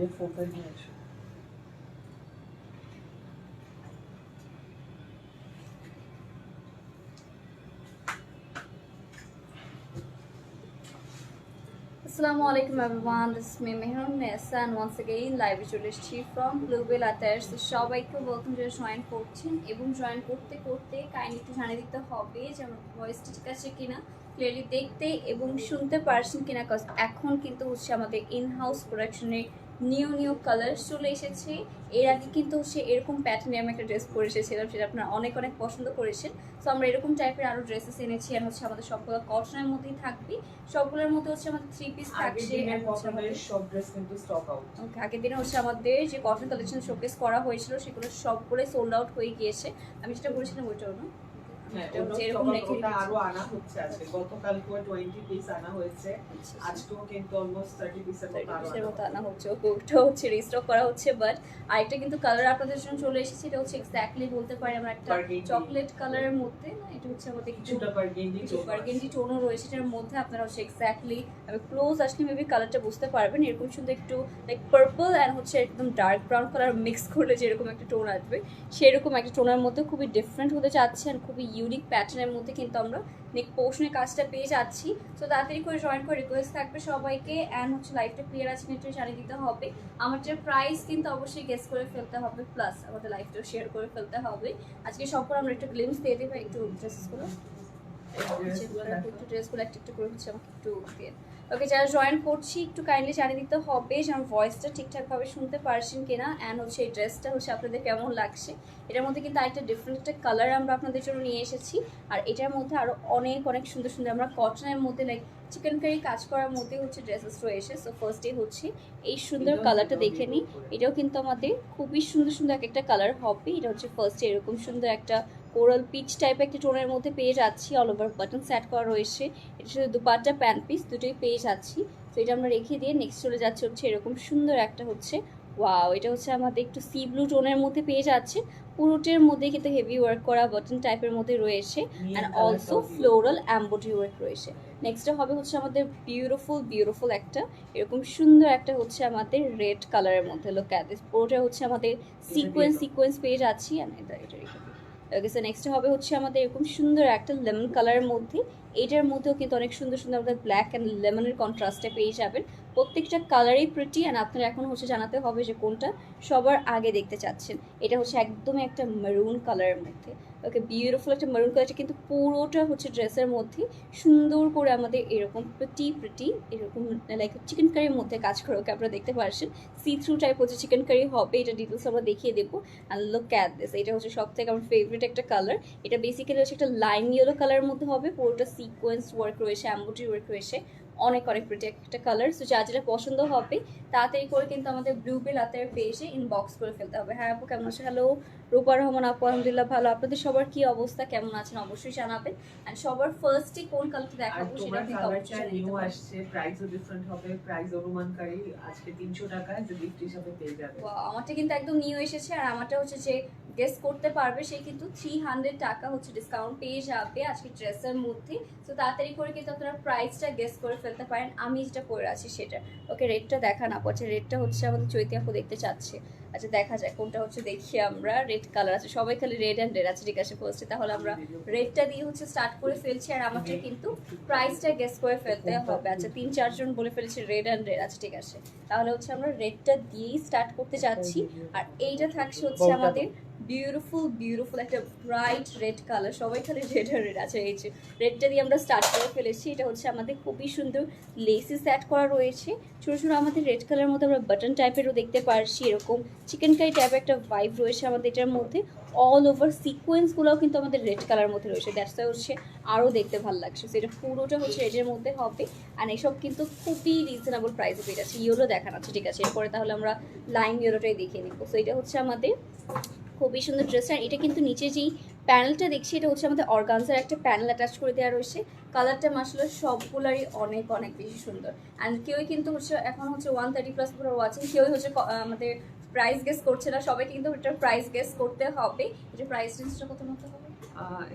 আগে ফোকাস নিয়ে আসো Assalamu alaikum everyone, this is me Mehrun Nessa and once again? Live চলে from Bluebell Attires তো সবাইকে ওয়েলকাম যারা জয়েন করছেন এবং জয়েন করতে করতে কাইন্ডলি একটু জানিয়ে দিতে হবে যে আমার ভয়েসটা ঠিক আছে কিনা ক্লিয়ারলি দেখতে এবং শুনতে পারছেন কিনা কজ এখন কিন্তু হচ্ছে আমাদের ইন হাউস প্রোডাকশনের নিউ নিউ কালার চলে এসেছে। এর আগে কিন্তু হচ্ছে এরকম প্যাটার্নে আমি একটা ড্রেস পরে এসেছিলাম সেটা আপনারা অনেক অনেক পছন্দ করেছেন। তো আমরা এরকম টাইপের আরও ড্রেসেস এনেছি আর হচ্ছে আমাদের সবগুলো কটনের মধ্যেই থাকবে। সবগুলোর মধ্যে হচ্ছে আমাদের থ্রি পিস থাকছে সব ড্রেস কিন্তু স্টক আউট আগের দিনে হচ্ছে আমাদের যে কটন কালেকশন শোকেস করা হয়েছিল সেগুলো সবগুলোই সোল্ড আউট হয়ে গিয়েছে। আমি যেটা বলেছিলাম ওইটাও না? হ্যাঁ। আরও আনা হচ্ছে আজকে। গতকালকে 20 পিস আনা হয়েছে। আচ্ছা, আজকেও কিন্তু অলমোস্ট 30 পিসের মতো আনা মতো হবে। আনা হচ্ছে। ওটা হচ্ছে রিস্টক করা হচ্ছে বাট আরেকটা কিন্তু কালার আপনাদের জন্য চলে এসেছে এটা হচ্ছে এক্স্যাক্টলি বলতে পারি আমরা একটা চকলেট কালারের মধ্যে না? এটা হচ্ছে আমাদের একটু বার্গেন্ডি বার্গেন্ডি টোনও রয়েছে এটার মধ্যে আপনারা হচ্ছে এক্স্যাক্টলি আমি ক্লোজ আসলে মেবি কালারটা বুঝতে পারবেন। এরকম সুন্দর একটু লাইক পার্পল অ্যান্ড হচ্ছে একদম ডার্ক ব্রাউন কালার মিক্স করলে যেরকম একটা টোন আসবে সেরকম একটা টোনের মধ্যে খুবই ডিফারেন্ট হতে আর খুবই ইউনিক প্যাটার্নের মধ্যে কিন্তু আমরা নেক পোর্শনের কাজটা পেয়ে যাচ্ছি। তো তাড়াতাড়ি করে জয়েন করে রিকোয়েস্ট থাকবে সবাইকে অ্যান্ড হচ্ছে লাইফটা ক্লিয়ার আছে নিশ্চয়ই জানিয়ে দিতে হবে। আমার যে প্রাইস কিন্তু অবশ্যই গেস করে ফেলতে হবে প্লাস আমাদের লাইফটাও শেয়ার করে ফেলতে হবে। আজকে সবগুলো আমরা একটু গ্লিমস দিয়ে দেবো একটু ড্রেসগুলো একটু ড্রেসগুলো একটু একটু করে হচ্ছে আমাকে একটু দিয়ে। ওকে যারা জয়েন করছি, একটু কাইন্ডলি জানিয়ে দিতে হবে যে আমার ভয়েসটা ঠিকঠাকভাবে শুনতে পারছেন কিনা অ্যান্ড হচ্ছে এই ড্রেসটা হচ্ছে আপনাদের কেমন লাগছে? এটার মধ্যে কিন্তু আরেকটা ডিফারেন্ট একটা কালার আমরা আপনাদের জন্য নিয়ে এসেছি। আর এটার মধ্যে আরও অনেক অনেক সুন্দর সুন্দর আমরা কটনের মধ্যে লাইক চিকেন কারি কাজ করার মধ্যে হচ্ছে ড্রেসেস রয়েছে। সো ফার্স্টে হচ্ছে এই সুন্দর কালারটা দেখে নিই। এটাও কিন্তু আমাদের খুবই সুন্দর সুন্দর এক একটা কালার হবে। এটা হচ্ছে ফার্স্টে এরকম সুন্দর একটা কোরাল পিচ টাইপ একটা টোনের মধ্যে পেয়ে যাচ্ছি অল ওভার বাটন সেট করা রয়েছে। এটা শুধু দুপাট্টা প্যান্ট পিস দুটোই পেয়ে যাচ্ছি। তো এটা আমরা রেখে দিয়ে নেক্সট চলে যাচ্ছে হচ্ছে এরকম সুন্দর একটা হচ্ছে ওয়াও এটা হচ্ছে আমাদের একটু সি ব্লু টোনের মধ্যে পেয়ে যাচ্ছে। পুরোটের মধ্যে কিন্তু হেভি ওয়ার্ক করা বাটন টাইপের মধ্যে রয়েছে and also floral embroidery work রয়েছে। নেক্সটে হবে হচ্ছে আমাদের বিউটিফুল বিউটিফুল একটা এরকম সুন্দর একটা হচ্ছে আমাদের রেড কালারের মধ্যে। লোক পুরোটা হচ্ছে আমাদের সিকোয়েন্স সিকোয়েন্স পেয়ে যাচ্ছি। and এটা এটা রেখে দিই। ওকে সো নেক্সট হবে হচ্ছে আমাদের এরকম সুন্দর একটা লেমন কালারের মধ্যে এটার মধ্যেও কিন্তু অনেক সুন্দর সুন্দর আমাদের ব্ল্যাক অ্যান্ড লেমনের কন্ট্রাস্টে পেয়ে যাবেন। প্রত্যেকটা কালারই প্রিটি অ্যান্ড আপনার এখন হচ্ছে জানাতে হবে যে কোনটা সবার আগে দেখতে চাচ্ছেন। এটা হচ্ছে একদমই একটা মেরুন কালারের মধ্যে। ওকে বিউটিফুল একটা মেরুন কালারটা কিন্তু পুরোটা হচ্ছে ড্রেসের মধ্যে সুন্দর করে আমাদের এরকম প্রিটি প্রিটি এরকম লাইক চিকেন কারির মধ্যে কাজ করে ওকে আপনারা দেখতে পারছেন। সি থ্রু টাইপ হচ্ছে চিকেন কারি হবে, এটা ডিটেলস আমরা দেখিয়ে দেবো। অ্যান্ড লুক অ্যাট দিস এটা হচ্ছে সব থেকে আমার ফেভারিট একটা কালার এটা বেসিক্যালি হচ্ছে একটা লাইন ইয়েলো কালারের মধ্যে হবে, পুরোটা সিকোয়েন্স ওয়ার্ক রয়েছে অ্যাম্বুটি ওয়ার্ক রয়েছে, অনেক অনেক প্রিটি একটা কালার সো যা যেটা পছন্দ হবে, তাড়াতাড়ি করে কিন্তু আমাদের ব্লু বেল আতের পেজে ইনবক্স করে ফেলতে হবে। হ্যাঁ আপু, কেমন আছে? হ্যালো রূপা রহমান আপু আলহামদুলিল্লাহ ভালো। আপনাদের সবার কি অবস্থা? কেমন আছেন? অবশ্যই জানাবেন। অ্যান্ড সবার ফার্স্টে কোন কালারটা দেখাবো সেটা কালারটা অবশ্যই নিউ আসছে প্রাইসও ডিফারেন্ট হবে প্রাইস অনুমানকারী আজকে 300 টাকা যে গিফট হিসাবে পেয়ে যাবে। আমারটা কিন্তু একদম নিউ এসেছে আর আমারটা হচ্ছে যে গেস করতে পারবে সে কিন্তু থ্রি হান্ড্রেড টাকা হচ্ছে ডিসকাউন্ট পেয়ে যাবে আজকে ড্রেসের মধ্যে। তো তাড়াতাড়ি করে কিন্তু আপনারা প্রাইসটা গেস করে ফেলতে পারেন। আমি যেটা পরে আছি সেটা। ওকে রেটটা দেখা না পড়ছে রেটটা হচ্ছে আমাদের চৈতি আপু দেখতে চাচ্ছে। আচ্ছা দেখা যায় কোনটা হচ্ছে দেখি আমরা। রেড কালার আছে সবাই খালি রেড অ্যান্ড রেড আছে ঠিক আছে ফার্স্টে তাহলে আমরা রেডটা দিয়ে হচ্ছে স্টার্ট করে ফেলছি আর আমাকে কিন্তু প্রাইসটা গেস করে ফেলতে হবে। আচ্ছা তিন চারজন বলে ফেলেছি রেড অ্যান্ড রেড আছে ঠিক আছে। তাহলে হচ্ছে আমরা রেডটা দিয়েই স্টার্ট করতে যাচ্ছি। আর এইটা থাকছে হচ্ছে আমাদের বিউটিফুল বিউটিফুল একটা ব্রাইট রেড কালার সবাই খালি রেড আর রেড আছে। এই যে রেডটা দিয়ে আমরা স্টার্ট করে ফেলেছি, এটা হচ্ছে আমাদের খুবই সুন্দর লেসি সেট করা রয়েছে। ছোটো ছোটো আমাদের রেড কালারের মধ্যে আমরা বাটন টাইপেরও দেখতে পারছি এরকম। চিকেন কারি টাইপের একটা ভাইব রয়েছে আমাদের এটার মধ্যে। অল ওভার সিকোয়েন্সগুলোও কিন্তু আমাদের রেড কালার মধ্যে রয়েছে। দ্যাটস হচ্ছে আরও দেখতে ভালো লাগছে। সেটা পুরোটা হচ্ছে রেডের মধ্যে হবে। আর এসব কিন্তু খুবই রিজনেবল প্রাইসে পেয়ে যাচ্ছে। ইয়েলো দেখানো আছে, ঠিক আছে? এরপরে তাহলে আমরা লাইন ইয়েলোটাই দেখিয়ে নিব। সো এটা হচ্ছে আমাদের খুবই সুন্দর ড্রেস আর এটা কিন্তু নিচে যেই প্যানেলটা দেখছি, এটা হচ্ছে আমাদের অর্গানজার একটা প্যানেল অ্যাটাচ করে দেওয়া রয়েছে। কালারটা মাসলো সবগুলারই অনেক অনেক বেশি সুন্দর। অ্যান্ড কেউই কিন্তু হচ্ছে, এখন হচ্ছে ওয়ান থার্টি প্লাস পুরো ওয়াচিং কেউই হচ্ছে আমাদের প্রাইস গেস করছে না। সবাই কিন্তু এটার প্রাইস গেস করতে হবে। এটা প্রাইস রেঞ্জটা কত মতো হবে?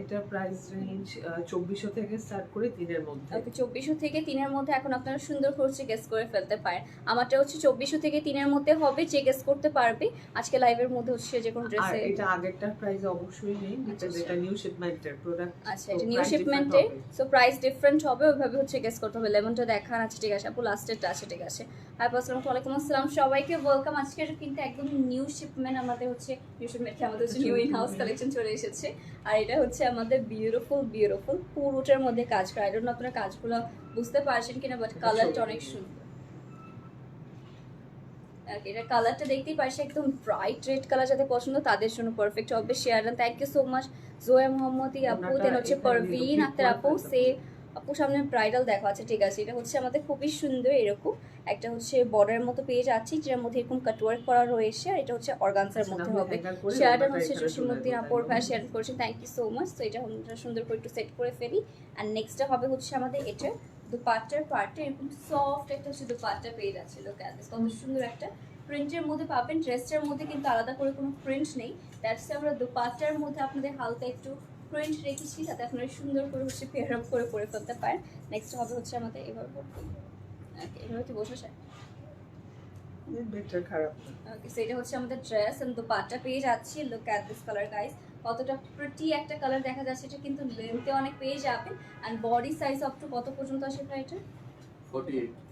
এটার প্রাইস রেঞ্জ চব্বিশশো থেকে স্টার্ট করে তিনের মধ্যে। ওকে চব্বিশশো থেকে তিনের মধ্যে এখন আপনারা সুন্দর করে হচ্ছে গেস করে ফেলতে পারেন। আমারটা হচ্ছে চব্বিশশো থেকে তিনের মধ্যে হবে যে গেস করতে পারবে। আজকে লাইভের মধ্যে হচ্ছে যে কোনো আর ড্রেসে এটা আগেরটার প্রাইস অবশ্যই নেই বিকজ আচ্ছা। এটা নিউ শিপমেন্টের প্রোডাক্ট আচ্ছা এটা নিউ শিপমেন্টে সো প্রাইস ডিফারেন্ট হবে ওইভাবে হচ্ছে গেস করতে হবে। লেমনটা দেখান আছে ঠিক আছে আপু লাস্টেরটা আছে ঠিক আছে। হাই আসসালাম ওয়ালাইকুম আসসালাম সবাইকে ওয়েলকাম আজকের কিন্তু একদম নিউ শিপমেন্ট আমাদের হচ্ছে নিউ শিপমেন্ট আমাদের হচ্ছে নিউ ইন হাউস কালেকশন চলে এসেছে। আর এটা হচ্ছে আমাদের বিউটিফুল বিউটিফুল পুরোটার মধ্যে কাজ করা। এটা আপনারা কাজগুলো বুঝতে পারছেন কিনা বাট কালারটা অনেক সুন্দর। এটা কালারটা দেখতেই পারছি একদম ব্রাইট রেড কালার যাতে পছন্দ তাদের জন্য পারফেক্ট হবে share thank you so much Zoya Mohammad আপু দেন হচ্ছে পারভিন আক্তার আপু সে আপু সামনে ব্রাইডাল দেখা আছে ঠিক আছে এটা হচ্ছে আমাদের খুবই সুন্দর এরকম একটা হচ্ছে বর্ডারের মতো পেয়ে যাচ্ছি যেটার মধ্যে এরকম কাটওয়ার্ক করা রয়েছে আর এটা হচ্ছে অর্গানসার মধ্যে হবে। শেয়ারটা হচ্ছে জসিমুদ্দিন আপুর ভাই শেয়ার করেছেন থ্যাংক ইউ সো মাচ তো এটা আমরা সুন্দর করে একটু সেট করে ফেলি আর নেক্সটটা হবে হচ্ছে আমাদের এটা দুপাট্টার পার্টটা এরকম সফট একটা হচ্ছে দুপাট্টা পেয়ে যাচ্ছে লোক কত সুন্দর একটা প্রিন্টের মধ্যে পাবেন ড্রেসটার মধ্যে কিন্তু আলাদা করে কোনো প্রিন্ট নেই দ্যাটস আমরা দুপাট্টার মধ্যে আপনাদের হালকা একটু প্রিন্ট রেখেছি যাতে আপনারা সুন্দর করে হচ্ছে পেয়ার আপ করে পরে ফেলতে পারেন নেক্সট হবে হচ্ছে আমাদের এভাবে Okay, এভাবে কি বসে যায়। খারাপ। ওকে সো এটা হচ্ছে আমাদের ড্রেস এন্ড দোপাট্টা পেয়ে যাচ্ছি। Look at this colour guys কতটা প্রিটি একটা কালার দেখা যাচ্ছে। এটা কিন্তু লেন্থে অনেক পেয়ে যাবেন। And body size up to কত পর্যন্ত আসে এটা?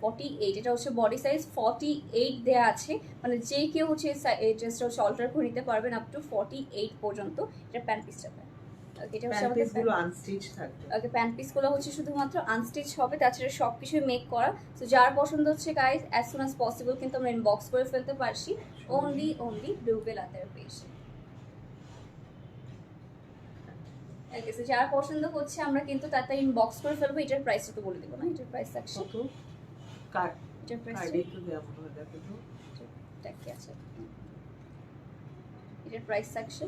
ফর্টি এইট এটা হচ্ছে বডি সাইজ ফর্টি এইট দেওয়া আছে। মানে যে কেউ হচ্ছে এই ড্রেসটা হচ্ছে অল্টার করে নিতে পারবেন আপ টু ফর্টি এইট পর্যন্ত। এটা প্যান্ট পিসটা ওকে এটা হচ্ছে আমাদের পিসগুলো আনস্টিচ থাকবে। ওকে প্যান্ট পিসগুলো হচ্ছে শুধুমাত্র আনস্টিচ হবে তাছাড়া সব কিছুই মেক করা। তো যার পছন্দ হচ্ছে guys as soon as possible কিন্তু আমরা ইনবক্স করে ফেলতে পারছি। অনলি অনলি ব্লুবেল আতের পেজে ওকে সো যার পছন্দ হচ্ছে আমরা কিন্তু তাতে ইনবক্স করে ফেলব। এটার প্রাইসটা তো বলে দেবো না এটার প্রাইস থাকছে। কত কার্ড এটার প্রাইস কার্ডে একটু দেওয়া দেখো তো। কি আছে? এটার প্রাইস থাকছে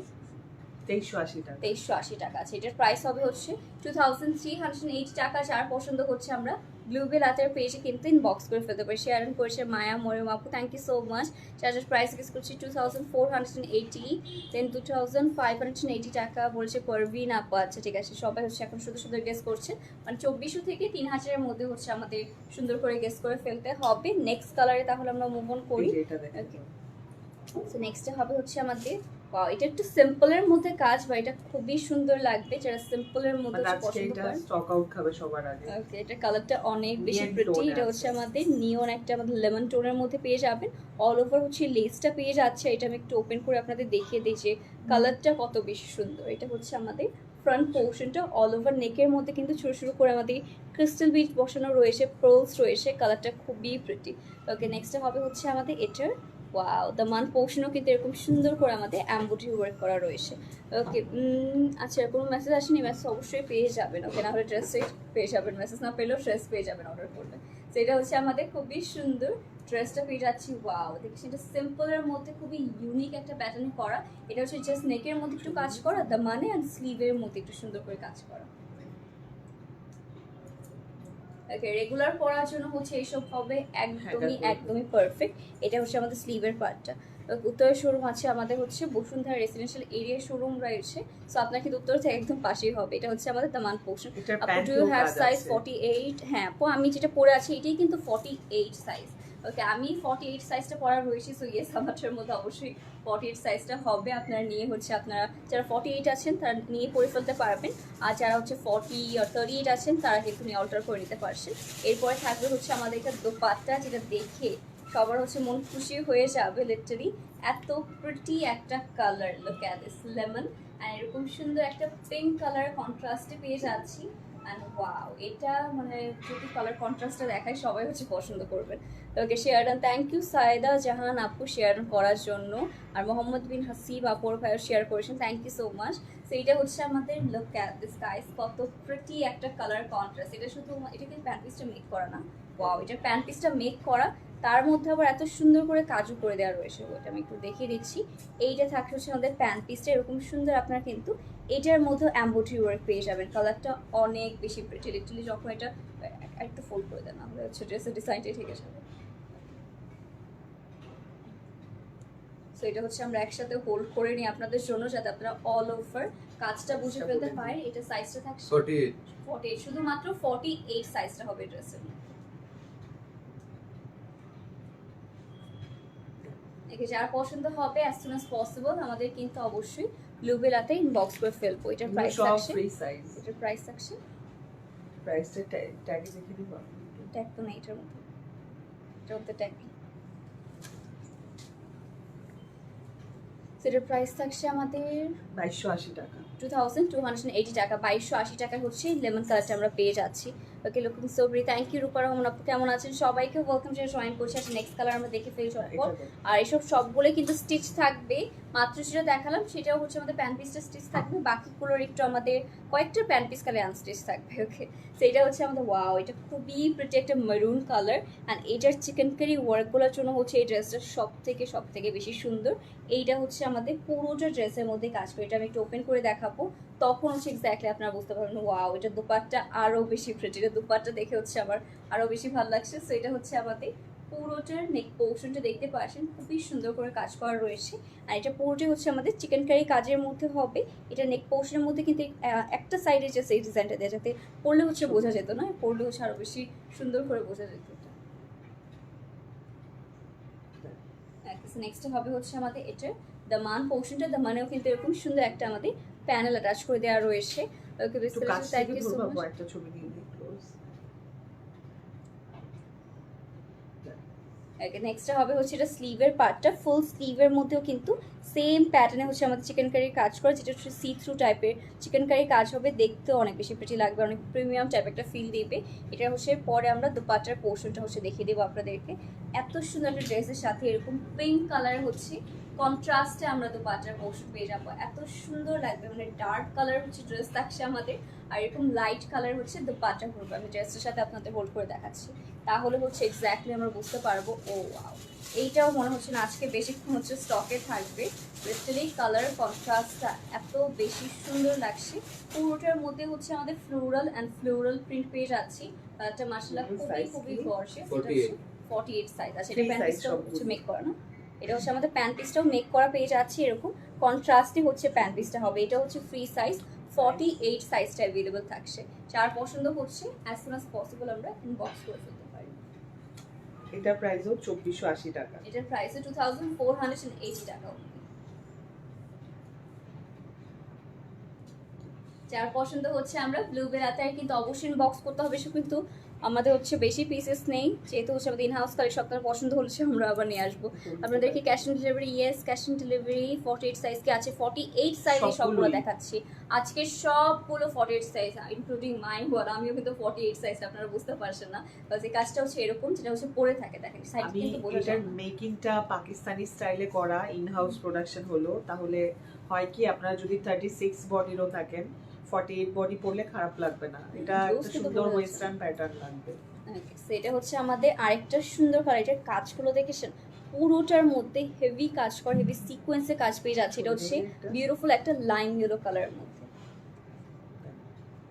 তেইশশো আশি টাকা। তেইশশো আশি টাকা আছে। এটার প্রাইস হবে হচ্ছে two thousand three hundred eight টাকা যার পছন্দ হচ্ছে আমরা ব্লুবেল হাতের পেজে কিন্তু ইনবক্স করে ফেলতে পারি। শেয়ার করেছে মায়া মরিয়ম আপু থ্যাংক ইউ সো মাচ চার্জের প্রাইস গেস করছি two thousand four hundred eighty then two thousand five hundred eighty টাকা বলছে পারভিন আপু আচ্ছা ঠিক আছে? সবাই হচ্ছে এখন শুধু সুন্দর গেস করছে। মানে চব্বিশশো থেকে তিন হাজারের মধ্যে হচ্ছে আমাদের সুন্দর করে গেস করে ফেলতে হবে। নেক্সট কালারে তাহলে আমরা মুভ অন করি। নেক্সটে হবে হচ্ছে আমাদের ওয়াও এটা একটু সিম্পলের মধ্যে কাজ বা এটা খুবই সুন্দর লাগবে। যারা সিম্পলের মধ্যে মানে পছন্দ এটা করেন। স্টক আউট খাবে সবার আগে। ওকে এটা কালারটা অনেক বেশি প্রিটি এটা হচ্ছে আমাদের নিয়ন একটা আমাদের লেমন টোনের মধ্যে পেয়ে যাবেন। অল ওভার হচ্ছে লেসটা পেয়ে যাচ্ছে। এটা আমি একটু ওপেন করে আপনাদের দেখিয়ে দিই যে কালারটা কত বেশি সুন্দর। এটা হচ্ছে আমাদের ফ্রন্ট পোর্শনটা অল ওভার নেকের মধ্যে কিন্তু ছোটো ছোটো করে আমাদের ক্রিস্টাল বিট বসানো রয়েছে প্রোলস রয়েছে। কালারটা খুবই প্রিটি ওকে নেক্সটে হবে হচ্ছে আমাদের এটার ওয়াও দ্য মান পোর্শনও কিন্তু এরকম সুন্দর করে আমাদের অ্যাম্বুটি ওয়ার্ক করা রয়েছে। ওকে আচ্ছা কোনো মেসেজ আসেনি? মেসেজ অবশ্যই পেয়ে যাবেন। ওকে না হলে ড্রেসে পেয়ে যাবেন। মেসেজ না পেলেও ড্রেস পেয়ে যাবেন অর্ডার করলে। তো এটা হচ্ছে আমাদের খুবই সুন্দর ড্রেসটা পেয়ে যাচ্ছি। ওয়াও দেখছি এটা সিম্পলের মধ্যে খুবই ইউনিক একটা প্যাটার্ন করা। এটা হচ্ছে জাস্ট নেকের মধ্যে একটু কাজ করা দ্য মানে অ্যান্ড স্লিভের মধ্যে একটু সুন্দর করে কাজ করা। ওকে রেগুলার পরার জন্য হচ্ছে এইসব হবে একদমই একদমই। একদমই পারফেক্ট এটা হচ্ছে আমাদের স্লিভের পার্টটা উত্তরের শোরুম আছে আমাদের হচ্ছে বসুন্ধরা রেসিডেন্সিয়াল এরিয়া শোরুম রয়েছে। সো আপনার কিন্তু উত্তর থেকে একদম পাশেই হবে। এটা হচ্ছে আমাদের দামান পোর্শন আপু do you have size forty eight হ্যাঁ আপু আমি যেটা পরে আছি এটাই কিন্তু ফর্টি এইট সাইজ ওকে আমি ফর্টি এইট সাইজটা পরা রয়েছি সো ইয়েস আমারটার মধ্যে অবশ্যই ফর্টি এইট সাইজটা হবে। আপনারা নিয়ে হচ্ছে আপনারা, যারা ফর্টি এইট আছেন, তারা নিয়ে পরে ফেলতে পারবেন। আর যারা হচ্ছে ফর্টি আর থার্টি এইট আছেন, তারা কিন্তু নিয়ে অল্টার করে নিতে পারছেন। এরপরে থাকবে হচ্ছে আমাদের একটা দোপাট্টা, যেটা দেখে সবার হচ্ছে মন খুশি হয়ে যাবে লিটারি এত প্রিটি একটা কালার লুক লেমন অ্যান্ড এরকম সুন্দর একটা পিঙ্ক কালার কন্ট্রাস্টে পেয়ে যাচ্ছি। অ্যান্ড এটা মানে যদি কালার কন্ট্রাস্টটা দেখায় সবাই হচ্ছে পছন্দ করবেন। Okay share done thank you Sayda Jahan আপু শেয়ার করার জন্য। আর মোহাম্মদ বিন হাসিব আপুর ভাইও শেয়ার করেছেন thank you so much so এটা হচ্ছে আমাদের লুক অ্যাট দিস গাইস কত প্রিটি একটা কালার কন্ট্রাস্ট এটা শুধু, এটা কিন্তু প্যান্ট পিসটা মেক করা না। ওয়াও এটা প্যান্ট পিসটা মেক করা। তার মধ্যে আবার এত সুন্দর করে কাজু করে দেওয়া রয়েছে ওটা আমি একটু দেখিয়ে দিচ্ছি। এইটা থাকছে হচ্ছে আমাদের প্যান্ট পিসটা এরকম সুন্দর আপনারা কিন্তু এটার মধ্যে অ্যাম্বোট্রি ওয়ার্ক পেয়ে যাবেন। কালারটা অনেক বেশি প্রিটি লিটারলি যখন এটা একটু ফোল্ড করে দেন না হচ্ছে ড্রেসের ডিজাইনটাই ঠিক যাবে। সো এটা হচ্ছে আমরা একসাথে হোল্ড করে নিই আপনাদের জন্য যাতে আপনারা অল ওভার কাজটা বুঝে আচ্ছা, ফেলতে পারেন। এটা সাইজটা থাকছে ফর্টি ফর্টি শুধুমাত্র ফর্টি এইট সাইজটা হবে ড্রেসের একে যার পছন্দ হবে অ্যাজ সুন অ্যাজ পসিবল আমাদের কিন্তু অবশ্যই ব্লুবেলাতে ইনবক্স করে ফেলব। এটার প্রাইস থাকছে এটার প্রাইস থাকছে প্রাইসটা ট্যাগে দেখে দিব। ট্যাগ তো নেই এটার মধ্যে। এটার মধ্যে ট্যাগ সেটার প্রাইস থাকছে আমাদের বাইশশো আশি টাকা। Two thousand two hundred eighty টাকা। বাইশশো আশি টাকা হচ্ছে লেমন কালারটা আমরা পেয়ে যাচ্ছি। ওকে লুকিং সো ব্রি থ্যাংক ইউ রূপা রহমান আপু কেমন আছেন? সবাইকে ওয়েলকাম যে জয়েন করছি। আচ্ছা নেক্সট কালার আমরা দেখে ফেলি সব দেখ। আর এসব সবগুলো কিন্তু স্টিচ থাকবে। মাত্র যেটা দেখালাম, সেটাও হচ্ছে আমাদের প্যান্ট পিসটা স্টিচ থাকবে। বাকিগুলোর একটু আমাদের কয়েকটা প্যান্ট পিস কালে আনস্টিচ থাকবে ওকে সেইটা হচ্ছে আমাদের ওয়াও এটা খুবই প্রিটি একটা মেরুন কালার অ্যান্ড এইটার চিকেন কারি ওয়ার্কগুলোর জন্য হচ্ছে এই ড্রেসটা সব থেকে সব থেকে বেশি সুন্দর। এইটা হচ্ছে আমাদের পুরোটা ড্রেসের মধ্যে কাজ করে। এটা আমি একটু ওপেন করে দেখাবো। তখন হচ্ছে এক্স্যাক্টলি আপনারা বুঝতে পারবেন ওয়াও এটা দুপাটটা আরও বেশি প্রিটি এটা দুপাটটা দেখে হচ্ছে আমার আরও বেশি ভালো লাগছে। সো এটা হচ্ছে আমাদের পুরোটার নেক পোর্শনটা দেখতে পাচ্ছেন খুবই সুন্দর করে কাজ করা রয়েছে। আর এটা পুরোটাই হচ্ছে আমাদের চিকেন কারি কাজের মধ্যে হবে। এটা নেক পোর্শনের মধ্যে কিন্তু একটা সাইডে যে সেই ডিজাইনটা দেয় যাতে পরলে হচ্ছে বোঝা যেত না পরলে হচ্ছে আরও বেশি সুন্দর করে বোঝা যেত নেক্সট হবে হচ্ছে আমাদের এটা দ্য মান পোর্শনটা দ্য মানেও কিন্তু এরকম সুন্দর একটা আমাদের প্যানেল অ্যাটাচ করে দেওয়া রয়েছে। Okay thank you so much একটা ছবি দিয়ে দিই ক্লোজ ওকে নেক্সটটা হবে হচ্ছে এটা স্লিভের পার্টটা ফুল স্লিভের মধ্যেও কিন্তু সেম প্যাটার্নে হচ্ছে আমাদের চিকেন কারির কাজ করে, যেটা হচ্ছে সি থ্রু টাইপের চিকেন কারির কাজ হবে দেখতেও অনেক বেশি প্রিটি লাগবে, অনেক প্রিমিয়াম টাইপ একটা ফিল দেবে। এটা হচ্ছে পরে আমরা দুপাটার পোর্শনটা হচ্ছে দেখিয়ে দেবো আপনাদেরকে। এত সুন্দর একটা ড্রেসের সাথে এরকম পিঙ্ক কালার হচ্ছে কন্ট্রাস্টে আমরা দুপাটার পোর্শন পেয়ে যাব। এত সুন্দর লাগবে মানে ডার্ক কালার হচ্ছে ড্রেস থাকছে আমাদের, আর এরকম লাইট কালার হচ্ছে দুপাটা করব আমি ড্রেসের সাথে আপনাদের হোল্ড করে দেখাচ্ছি। তাহলে হচ্ছে এক্স্যাক্টলি আমরা বুঝতে পারব ও ওয়াও এইটাও মনে হচ্ছে না আজকে বেশিক্ষণ হচ্ছে স্টকে থাকবে। লিটালি কালার কন্ট্রাস্টটা এত বেশি সুন্দর লাগছে। পুরোটার মধ্যে হচ্ছে আমাদের ফ্লোরাল অ্যান্ড ফ্লোরাল প্রিন্ট পেয়ে যাচ্ছি। একটা মার্শাল্লাহ খুবই খুবই 48 ফর্টি এইট সাইজ আছে এটা প্যান্ট পিসটাও হচ্ছে মেক করা না? এটা হচ্ছে আমাদের প্যান্ট পিসটাও মেক করা পেয়ে যাচ্ছে এরকম। কন্ট্রাস্টই হচ্ছে প্যান্ট পিসটা হবে। এটা হচ্ছে ফ্রি সাইজ ফর্টি এইট সাইজটা অ্যাভেলেবল থাকছে। যার পছন্দ হচ্ছে অ্যাজ সুন অ্যাজ পসিবল আমরা ইনবক্স করে এটা প্রাইসও চব্বিশশো আশি টাকা। এটার প্রাইসও two thousand four hundred eighty টাকা। যার পছন্দ হচ্ছে আমরা ব্লু বেলাতে কিন্তু অবশ্যই বক্স করতে হবে সে কিন্তু আমাদের হচ্ছে বেশি পিসেস নেই। যেহেতু হচ্ছে আমাদের ইনহাউস কালেকশন আপনার পছন্দ হচ্ছে আমরা আবার নিয়ে আসব। আপনাদেরকে cash on delivery yes cash on delivery forty eight size কি আছে? ফর্টি এইট সাইজে সবগুলো। দেখাচ্ছি। আজকে সবগুলো forty eight size including my বলা আমিও কিন্তু ফর্টি এইট সাইজ আপনারা বুঝতে পারছেন না। Because এই কাজটা হচ্ছে এরকম যেটা হচ্ছে পরে থাকে দেখেন আমি কিন্তু এটার মেকিংটা পাকিস্তানি স্টাইলে করা ইন হাউস প্রোডাকশন হলো তাহলে হয় কি আপনারা যদি থার্টি সিক্স বডিরও থাকেন ফর্টি এইট বডি পরলে খারাপ লাগবে না। এটা একটা সুন্দর ওয়েস্টার্ন প্যাটার্ন লাগবে। সেটা হচ্ছে আমাদের আরেকটা সুন্দর কালার কাজগুলো পুরোটার মধ্যে হেভি কাজ করা হেভি সিকোয়েন্সে কাজ পেয়ে যাচ্ছে। এটা হচ্ছে বিউটিফুল একটা? লাইম ইয়েলো কালারের মধ্যে।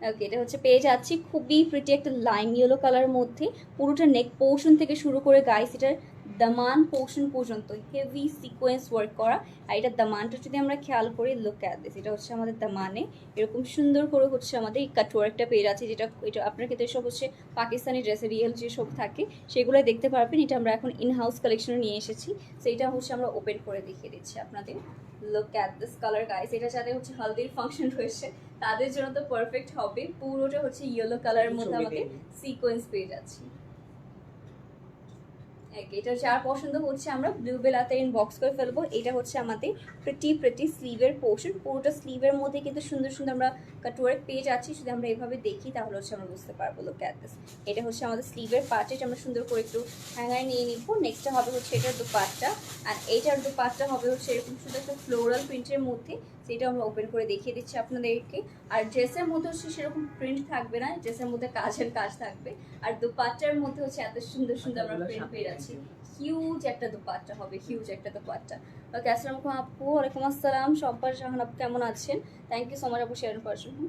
ওকে এটা হচ্ছে পেয়ে যাচ্ছি খুবই প্রিটি একটা লাইম ইয়েলো কালার মধ্যে। পুরোটা নেক পোর্শন থেকে শুরু করে গাইস এটার দামান পোর্শন পর্যন্ত হেভি সিকোয়েন্স ওয়ার্ক করা। আর এটা দামানটা যদি আমরা খেয়াল করি লুক অ্যাট দিস এটা হচ্ছে আমাদের দামানে এরকম সুন্দর করে হচ্ছে আমাদের এই কাটওয়ার্কটা পেয়ে যাচ্ছে যেটা এটা আপনার ক্ষেত্রে সব হচ্ছে পাকিস্তানি ড্রেসের রিয়েল যেসব থাকে সেগুলো দেখতে পারবেন। এটা আমরা এখন ইন হাউস কালেকশনে নিয়ে এসেছি। সেইটা হচ্ছে আমরা ওপেন করে দেখিয়ে দিচ্ছি আপনাদের। Look at this colour guys এটা যাদের হচ্ছে হলদির ফাংশন রয়েছে তাদের জন্য তো পারফেক্ট হবে। পুরোটা হচ্ছে ইয়েলো কালারের মধ্যে আমাদের সিকোয়েন্স পেয়ে যাচ্ছি। এটা যার পছন্দ হচ্ছে আমরা ব্লু বেলাতে বক্স করে ফেলব। এটা হচ্ছে আমাদের প্রিটি প্রিটি স্লিভের পোর্শন পুরোটা স্লিভের মধ্যে কিন্তু সুন্দর সুন্দর আমরা কাটওয়ার্ক পেয়ে যাচ্ছি। যদি আমরা এভাবে দেখি, তাহলে হচ্ছে আমরা বুঝতে পারব লোক এটা হচ্ছে আমাদের স্লিভের পার্ট এটা আমরা সুন্দর করে একটু হ্যাঙ্গার নিয়ে নিব। নেক্সটটা হবে হচ্ছে এটার দুপাটটা। আর এইটার দুপাটটা হবে হচ্ছে এরকম সুন্দর একটা ফ্লোরাল প্রিন্টের মধ্যে। সেটা আমরা ওপেন করে দেখিয়ে দিচ্ছি আপনাদেরকে। আর ড্রেসের মধ্যে হচ্ছে সেরকম প্রিন্ট থাকবে না ড্রেসের মধ্যে কাজের কাজ থাকবে। আর দুপাট্টার মধ্যে হচ্ছে এত সুন্দর সুন্দর আমরা প্রিন্ট পেয়ে যাচ্ছি। হিউজ একটা দুপাট্টা হবে হিউজ একটা দুপাট্টা। ওকে আসসালামু আপু ওয়ালাইকুম আসসালাম। সব্বার জাহান আপু কেমন আছেন? থ্যাংক ইউ সো মাচ আপু শেয়ার করার জন্য।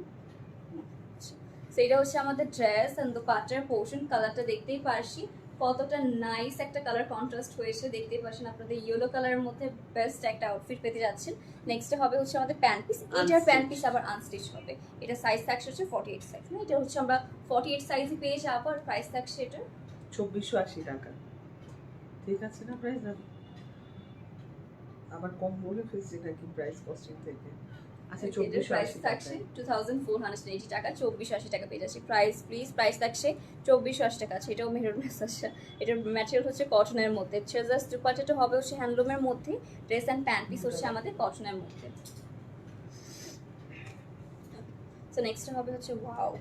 সেইটা হচ্ছে আমাদের ড্রেস অ্যান্ড দুপাট্টার পোর্শন কালারটা দেখতেই পারছি। কতটা নাইস একটা কালার কন্ট্রাস্ট হয়েছে দেখতেই পাচ্ছেন আপনাদের ইয়েলো কালারের মধ্যে বেস্ট একটা আউটফিট পেতে যাচ্ছেন। নেক্সট হবে হচ্ছে আমাদের প্যান্ট পিস এটার প্যান্ট পিস আবার আনস্টিচ হবে। এটা সাইজ থাকছে হচ্ছে ফর্টি এইট সাইজ না এটা হচ্ছে আমরা ফর্টি এইট সাইজই পেয়ে যাব আর প্রাইস থাকছে এটা চব্বিশশো আশি টাকা। ঠিক আছে না প্রাইস আবার কম বলে ফেলছি নাকি প্রাইস কস্টিং থেকে? আচ্ছা এটার চব্বিশশো প্রাইস থাকছে two thousand four hundred eighty টাকা চব্বিশশো আশি টাকা পেয়ে যাচ্ছে। প্রাইস প্লিজ প্রাইস থাকছে চব্বিশশো আশি টাকা। আছে এটাও মেহরুন আসছে এটার ম্যাটেরিয়াল হচ্ছে কটনের মধ্যে। দুপাটাটা হবে হচ্ছে হ্যান্ডলুমের মধ্যে। ড্রেস অ্যান্ড প্যান্ট পিস হচ্ছে আমাদের কটনের মধ্যে। সো নেক্সট হবে হচ্ছে ওয়াও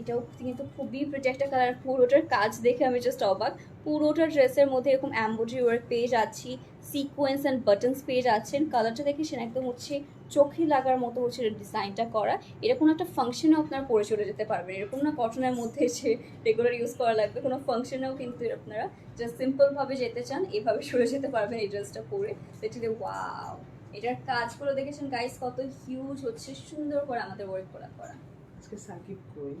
এটাও কিন্তু খুবই প্রিটি একটা কালার পুরোটার কাজ দেখে আমি জাস্ট অবাক। পুরোটা ড্রেসের মধ্যে এরকম অ্যাম্বোডারি ওয়ার্ক পেয়ে যাচ্ছি। সিকোয়েন্স অ্যান্ড বাটনস পেয়ে যাচ্ছেন। কালারটা দেখেছেন একদম হচ্ছে চোখে লাগার মতো হচ্ছে ডিজাইনটা করা। এরকম একটা ফাংশনেও আপনারা পরে চলে যেতে পারবেন। এরকম না কটনের মধ্যে এসে রেগুলার ইউজ করা লাগবে। কোনো ফাংশনেও কিন্তু আপনারা জাস্ট সিম্পলভাবে যেতে চান, এভাবে সরে যেতে পারবেন এই ড্রেসটা পরে। সেটিতে ওয়াও এটার কাজগুলো দেখেছেন গাইস কত হিউজ হচ্ছে। সুন্দর করে আমাদের ওয়ার্ক করা করা। আজকে সাকিব কই?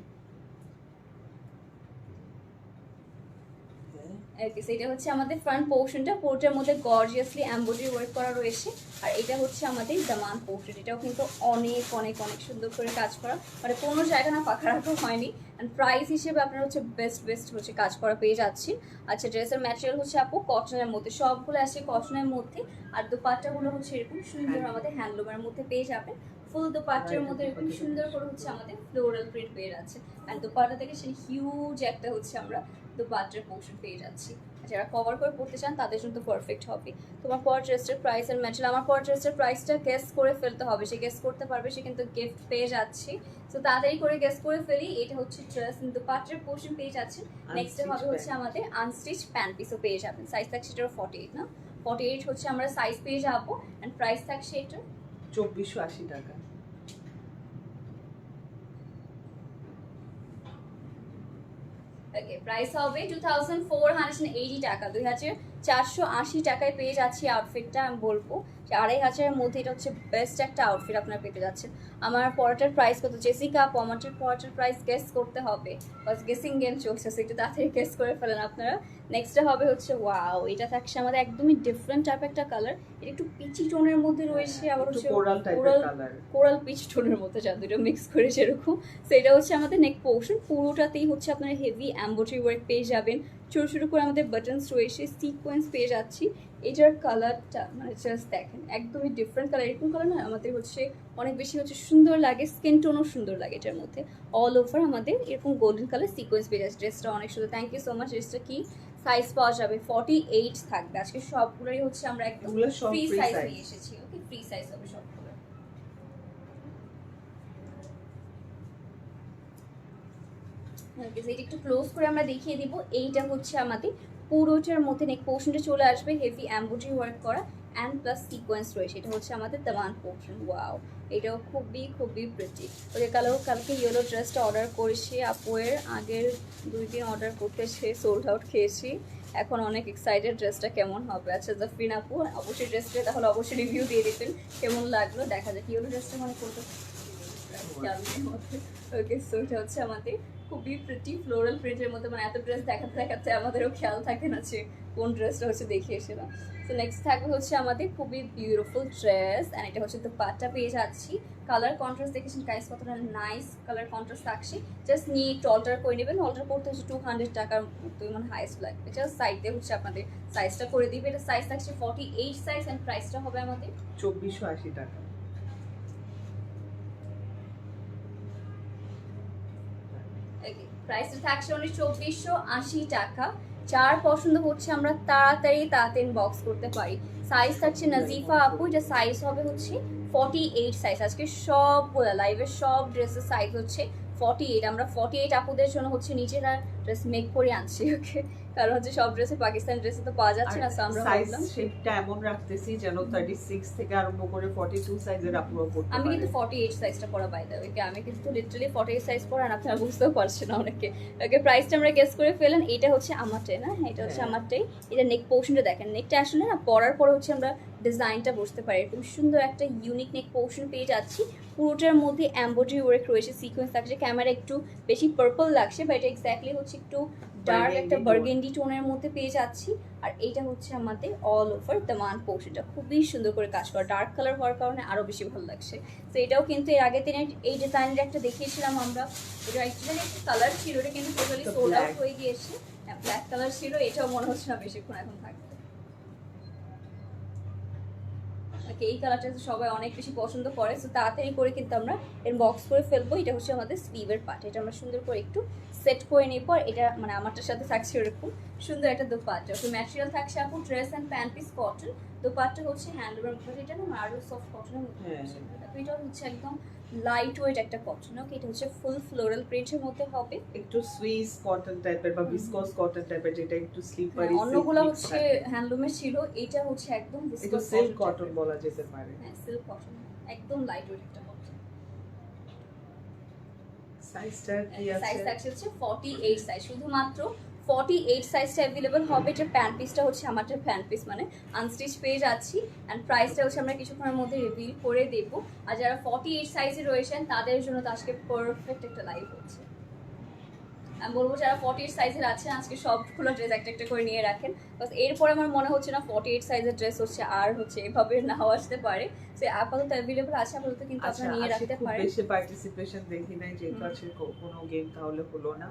ওকে সেটা হচ্ছে আমাদের ফ্রন্ট পোর্শনটা পোর্টের মধ্যে গর্জিয়াসলি এমব্রয়ডারি ওয়ার্ক করা রয়েছে। আর এটা হচ্ছে আমাদের দামান পোর্শন এটাও কিন্তু অনেক অনেক অনেক সুন্দর করে কাজ করা। মানে কোনো জায়গা না ফাঁকা রাখা হয়নি। অ্যান্ড প্রাইস হিসেবে আপনারা হচ্ছে বেস্ট বেস্ট হচ্ছে কাজ করা পেয়ে যাচ্ছি। আচ্ছা ড্রেসের ম্যাটেরিয়াল হচ্ছে আপু কটনের মধ্যে। সবগুলো আসে কটনের মধ্যে। আর দুপাট্টাগুলো হচ্ছে এরকম সুন্দর আমাদের হ্যান্ডলুমের মধ্যে পেয়ে যাবেন। ফুল দুপাট্টার মধ্যে এরকম সুন্দর করে হচ্ছে আমাদের ফ্লোরাল প্রিন্ট পেয়ে যাচ্ছে অ্যান্ড দুপাট্টা থেকে সেই হিউজ একটা হচ্ছে আমরা দুপাট্টার পোর্শন পেয়ে যাচ্ছি। যারা কভার করে পড়তে চান তাদের জন্য তো পারফেক্ট হবে। তোমার পর ড্রেসটার প্রাইস আর ম্যাটেরিয়াল আমার পর ড্রেসটার প্রাইসটা গেস করে ফেলতে হবে। সে গেস করতে পারবে সে কিন্তু গিফট পেয়ে যাচ্ছি। তো তাড়াতাড়ি করে গেস করে ফেলি। এটা হচ্ছে ড্রেস কিন্তু পাট্টের পোর্শন পেয়ে যাচ্ছে। নেক্সট হবে হচ্ছে আমাদের আনস্টিচ প্যান্ট পিসও পেয়ে যাবেন। সাইজ থাকছে এটার ফর্টি এইট না? ফর্টি এইট হচ্ছে আমরা সাইজ পেয়ে যাব। অ্যান্ড প্রাইস থাকছে এটা চব্বিশশো আশি টাকা ওকে প্রাইস হবে two thousand four hundred eighty টাকা। দুই হাজার চারশো আশি টাকায় পেয়ে যাচ্ছি আউটফিটটা আমি বলব। আড়াই হাজারের মধ্যে এটা হচ্ছে বেস্ট একটা আউটফিট আপনার পেতে যাচ্ছেন। আমার পরাটার প্রাইস কত? জেসিকা পমাটের পরাটার প্রাইস গেস করতে হবে। বাস গেসিং গেম চলছে একটু তাড়াতাড়ি গেস করে ফেলেন আপনারা। নেক্সটটা হবে হচ্ছে ওয়াও এটা থাকছে আমাদের একদমই ডিফারেন্ট টাইপ একটা কালার এটা একটু পিচি টোনের মধ্যে রয়েছে আবার হচ্ছে কোরাল কোরাল পিচ টোনের মধ্যে যা দুটো মিক্স করে যেরকম। সেটা হচ্ছে আমাদের নেক পোর্শন পুরোটাতেই হচ্ছে আপনারা হেভি অ্যাম্বোটারি ওয়ার্ক পেয়ে যাবেন। ছোটো ছোটো করে আমাদের বাটনস রয়েছে সিকোয়েন্স পেয়ে যাচ্ছি। এটার কালারটা মানে জাস্ট দেখেন একদমই ডিফারেন্ট কালার এরকম কালার না আমাদের হচ্ছে অনেক বেশি হচ্ছে সুন্দর লাগে স্কিন টোনও সুন্দর লাগে এটার মধ্যে। অল ওভার আমাদের এরকম গোল্ডেন কালার সিকোয়েন্স পেয়ে যাচ্ছে ড্রেসটা অনেক সুন্দর থ্যাংক ইউ সো মাচ ড্রেসটা কি সাইজ পাওয়া যাবে? ফর্টি এইট থাকবে আজকে সবগুলোই হচ্ছে আমরা একদম ফ্রি সাইজ নিয়ে এসেছি ওকে ফ্রি সাইজ হবে সবগুলো। একটু ক্লোজ করে আমরা দেখিয়ে দিব এইটা হচ্ছে আমাদের পুরোটার মধ্যে নেক পোর্শনটা চলে আসবে হেভি এমব্রয়ডারি ওয়ার্ক করা অ্যান্ড প্লাস সিকোয়েন্স রয়েছে। এটা হচ্ছে আমাদের দামান পোর্শন ওয়াও এটাও খুবই খুবই প্রিটি ওদের কালো কালকে ইয়েলো ড্রেসটা অর্ডার করেছি আপুয়ের। আগের দুই দিন অর্ডার করতে সে সোল্ড আউট খেয়েছি। এখন অনেক এক্সাইটেড ড্রেসটা কেমন হবে। আচ্ছা জাফরিন আপু অবশ্যই ড্রেসটা তাহলে অবশ্যই রিভিউ দিয়ে দিতেন কেমন লাগল? দেখা যাক ইয়েলো ড্রেসটা মানে করতে ওকে সো এটা হচ্ছে আমাদের খুবই প্রিটি ফ্লোরাল প্রিন্টের মধ্যে মানে এত ড্রেস দেখাতে দেখাতে আমাদেরও খেয়াল থাকে না যে কোন ড্রেসটা হচ্ছে দেখে এসেলাম তো নেক্সট থাকবে হচ্ছে আমাদের খুবই বিউটিফুল ড্রেস অ্যান্ড এটা হচ্ছে তো পাটটা পেয়ে যাচ্ছি। কালার কন্ট্রাস্ট দেখেছেন গাইস কতটা নাইস কালার কন্ট্রাস্ট থাকছে। জাস্ট নিয়ে একটু অল্টার করে নেবেন। অল্টার করতে হচ্ছে টু হান্ড্রেড টাকার মতো মানে হাইস্ট লাগবে। জাস্ট সাইডে হচ্ছে আপনাদের সাইজটা করে দিবে। এটা সাইজ থাকছে ফর্টি এইট সাইজ অ্যান্ড প্রাইসটা হবে আমাদের। চব্বিশশো আশি টাকা। প্রাইসটা থাকছে অনলি চব্বিশশো আশি টাকা। যার পছন্দ হচ্ছে আমরা তাড়াতাড়ি তাড়াতাড়ি বক্স করতে পারি। সাইজ থাকছে নাজিফা আপু যা সাইজ হবে হচ্ছে ফর্টি এইট সাইজ আজকে সবগুলো লাইভের সব ড্রেসের সাইজ হচ্ছে ফর্টি এইট আমরা ফর্টি এইট আপুদের জন্য হচ্ছে নিজেরা ড্রেস মেক করে আনছি ওকে কারণ হচ্ছে সব ড্রেসে পাকিস্তান ড্রেসে তো পাওয়া যাচ্ছে না আমরা সাইজ ভাবলাম শেপটা এমন রাখতেছি যেন থার্টি সিক্স থেকে আরম্ভ করে ফর্টি টু সাইজের আপুরা পড়তে আমি কিন্তু ফর্টি এইট সাইজটা পরা পাই দেবো ওকে আমি কিন্তু লিটারালি ফর্টি এইট সাইজ পরা আপনারা বুঝতেও পারছেন অনেকে। ওকে প্রাইসটা আমরা গেস করে ফেলেন এটা হচ্ছে আমারটাই না? হ্যাঁ এটা হচ্ছে হ্যাঁ। আমারটাই। এটা নেক পোর্শনটা দেখেন নেকটা আসলে না পরার পরে হচ্ছে আমরা ডিজাইনটা বুঝতে পারি। এরকম সুন্দর একটা ইউনিক নেক পোর্শন পেয়ে যাচ্ছি। পুরোটার মধ্যে এম্ব্রয়ডারি ওয়ার্ক রয়েছে সিকোয়েন্স থাকছে। ক্যামেরা একটু বেশি পার্পল লাগছে বাট এটা এক্স্যাক্টলি হচ্ছে একটু ডার্ক একটা। বার্গেন্ডি টোনের মধ্যে পেয়ে যাচ্ছি। আর এইটা হচ্ছে আমাদের অল ওভার দ্য মান পোর্শনটা খুবই সুন্দর করে কাজ করা। ডার্ক কালার হওয়ার কারণে আরও বেশি ভালো লাগছে। তো এটাও কিন্তু এর আগের দিনে এই ডিজাইনের একটা দেখিয়েছিলাম আমরা। এটা অ্যাকচুয়ালি একটা কালার ছিল এটা কিন্তু টোটালি সোল্ড আউট হয়ে গিয়েছে। ব্ল্যাক কালার ছিল। এটাও মনে হচ্ছে না বেশিক্ষণ এখন থাকবে। ওকে এই কালারটা সবাই অনেক বেশি পছন্দ করে। তো তাড়াতাড়ি করে কিন্তু আমরা এর বক্স করে ফেলব। এটা হচ্ছে আমাদের স্লিভের পার্ট এটা আমরা সুন্দর করে একটু সেট করে নিই পর এটা মানে আমারটার সাথে থাকছে এরকম সুন্দর একটা দোপাট্টা। ওকে ম্যাটেরিয়াল থাকছে আপু dress and pant piece cotton dupatta হচ্ছে হ্যান্ডলুমের মধ্যে। এটা না আরও সফট কটনের মধ্যে হ্যাঁ। এটা হচ্ছে একদম লাইট ওয়েট একটা কটন ওকে এটা হচ্ছে ফুল ফ্লোরাল প্রিন্টের মধ্যে হবে। একটু সুইস কটন টাইপের বা। ভিসকস কটন টাইপের যেটা একটু স্লিপারি হ্যাঁ, অন্যগুলো হচ্ছে হ্যান্ডলুমের ছিল এটা হচ্ছে একদম viscose সিল্ক কটন বলা যেতে পারে। হ্যাঁ সিল্ক কটন একদম লাইট ওয়েট একটা কটন সাইজটা কি সাইজ আছে? থাকছে হচ্ছে ফর্টি এইট সাইজ শুধুমাত্র ফর্টি এইট সাইজটা অ্যাভেলেবল হবে। এটা প্যান্ট পিসটা হচ্ছে আমারটা প্যান্ট পিস মানে আনস্টিচ পেয়ে যাচ্ছি। অ্যান্ড প্রাইসটা হচ্ছে আমরা কিছুক্ষণের মধ্যে রিভিল করে দেব। আর যারা ফর্টি এইট সাইজে রয়েছেন তাদের জন্য তো আজকে পারফেক্ট একটা লাইভ হচ্ছে। আমি বলব যারা ফর্টি এইট সাইজের আছেন আজকে সবগুলো ড্রেস একটা একটা করে নিয়ে রাখেন। বাস এরপরে আমার মনে হচ্ছে না ফর্টি এইট সাইজের ড্রেস হচ্ছে আর হচ্ছে এভাবে নাও আসতে পারে। সে আপাতত অ্যাভেলেবল আছে আপাতত কিন্তু আচ্ছা আপনারা নিয়ে রাখতে পারেন। বেশি পার্টিসিপেশন দেখি নাই যেহেতু হুম। আছে কো- কোনো গেম তাহলে হলো না।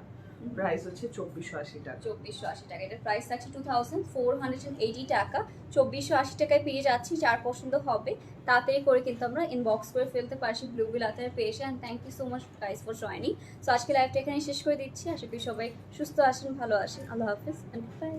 প্রাইস হচ্ছে চব্বিশশো আশি টাকা। চব্বিশশো আশি টাকা। এটার প্রাইস থাকছে two thousand four hundred eighty টাকা। চব্বিশশো আশি টাকায় পেয়ে যাচ্ছি, যার পছন্দ হবে, তাড়াতাড়ি করে কিন্তু আমরা ইনবক্স করে ফেলতে পারছি ব্লু বিল আতারে পেয়েছে and thank you so much price for joining so আজকে লাইভটা এখানে শেষ করে দিচ্ছি। আশা করি সবাই সুস্থ আসেন ভালো আসেন আল্লাহ হাফিজ। And by